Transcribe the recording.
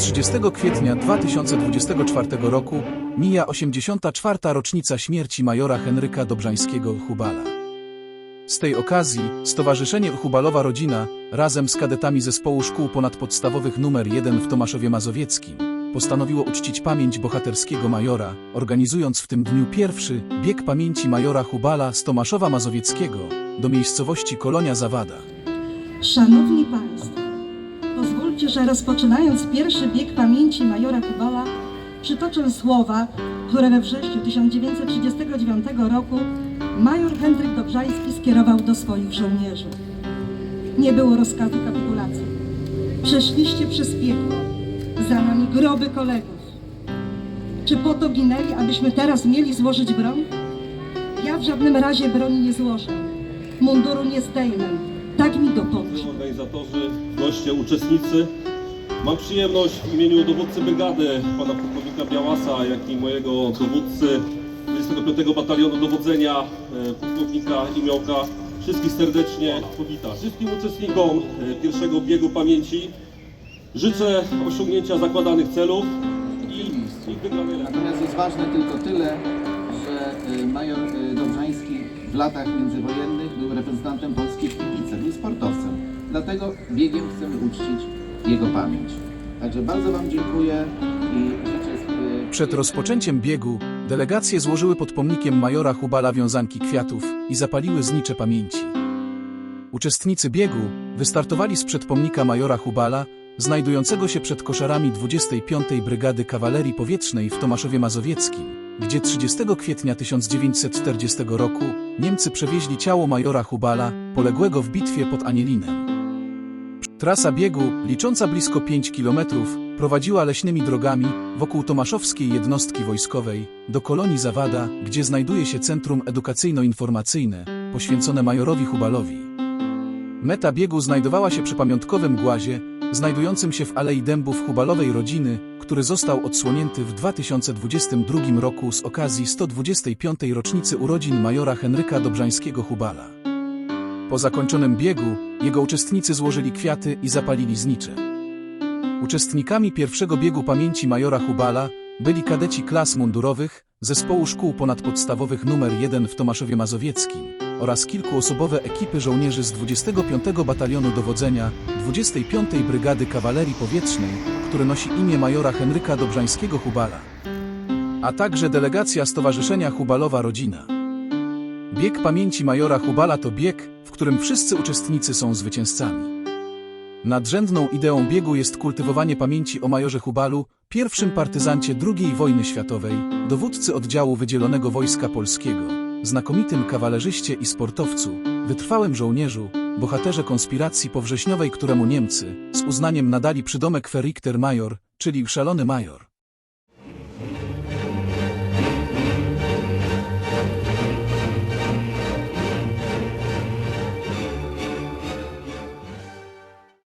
30 kwietnia 2024 roku mija 84. rocznica śmierci majora Henryka Dobrzańskiego Hubala. Z tej okazji Stowarzyszenie Hubalowa Rodzina razem z kadetami zespołu szkół ponadpodstawowych nr 1 w Tomaszowie Mazowieckim postanowiło uczcić pamięć bohaterskiego majora, organizując w tym dniu pierwszy bieg pamięci majora Hubala z Tomaszowa Mazowieckiego do miejscowości Kolonia Zawada. Szanowni Państwo, pozwólcie, że rozpoczynając pierwszy bieg pamięci majora Kubala, przytoczę słowa, które we wrześniu 1939 roku major Henryk Dobrzański skierował do swoich żołnierzy. Nie było rozkazu kapitulacji. Przeszliście przez piekło, za nami groby kolegów. Czy po to ginęli, abyśmy teraz mieli złożyć broń? Ja w żadnym razie broni nie złożę. Munduru nie zdejmę. Tak mi. Organizatorzy, goście, uczestnicy. Mam przyjemność w imieniu dowódcy brygady, pana pułkownika Białasa, jak i mojego dowódcy 25 Batalionu Dowodzenia, e, pułkownika Imiołka, wszystkich serdecznie powitać. Wszystkim uczestnikom e, pierwszego biegu pamięci życzę osiągnięcia zakładanych celów i, i wygranej. Natomiast jest ważne tylko tyle, że y, major Dobrzański w latach międzywojennych był reprezentantem Polski w piłce, był sportowcem. Dlatego biegiem chcemy uczcić jego pamięć. Także bardzo Wam dziękuję i życzę... y, Przed rozpoczęciem biegu delegacje złożyły pod pomnikiem majora Hubala wiązanki kwiatów i zapaliły znicze pamięci. Uczestnicy biegu wystartowali z przedpomnika majora Hubala, znajdującego się przed koszarami 25. Brygady Kawalerii Powietrznej w Tomaszowie Mazowieckim, gdzie 30 kwietnia 1940 roku Niemcy przewieźli ciało majora Hubala, poległego w bitwie pod Anielinem. Trasa biegu, licząca blisko 5 kilometrów, prowadziła leśnymi drogami wokół Tomaszowskiej Jednostki Wojskowej do kolonii Zawada, gdzie znajduje się Centrum Edukacyjno-Informacyjne poświęcone majorowi Hubalowi. Meta biegu znajdowała się przy pamiątkowym głazie, znajdującym się w Alei Dębów Hubalowej Rodziny, który został odsłonięty w 2022 roku z okazji 125. rocznicy urodzin majora Henryka Dobrzańskiego Hubala. Po zakończonym biegu jego uczestnicy złożyli kwiaty i zapalili znicze. Uczestnikami pierwszego biegu pamięci majora Hubala byli kadeci klas mundurowych, zespołu szkół ponadpodstawowych nr 1 w Tomaszowie Mazowieckim oraz kilkuosobowe ekipy żołnierzy z 25 Batalionu Dowodzenia 25 Brygady Kawalerii Powietrznej, które nosi imię majora Henryka Dobrzańskiego Hubala, a także delegacja Stowarzyszenia Hubalowa Rodzina. Bieg pamięci majora Hubala to bieg, w którym wszyscy uczestnicy są zwycięzcami. Nadrzędną ideą biegu jest kultywowanie pamięci o majorze Hubalu, pierwszym partyzancie II wojny światowej, dowódcy oddziału wydzielonego Wojska Polskiego, znakomitym kawalerzyście i sportowcu, wytrwałym żołnierzu, bohaterze konspiracji powrześniowej, któremu Niemcy z uznaniem nadali przydomek Verrichter Major, czyli szalony major.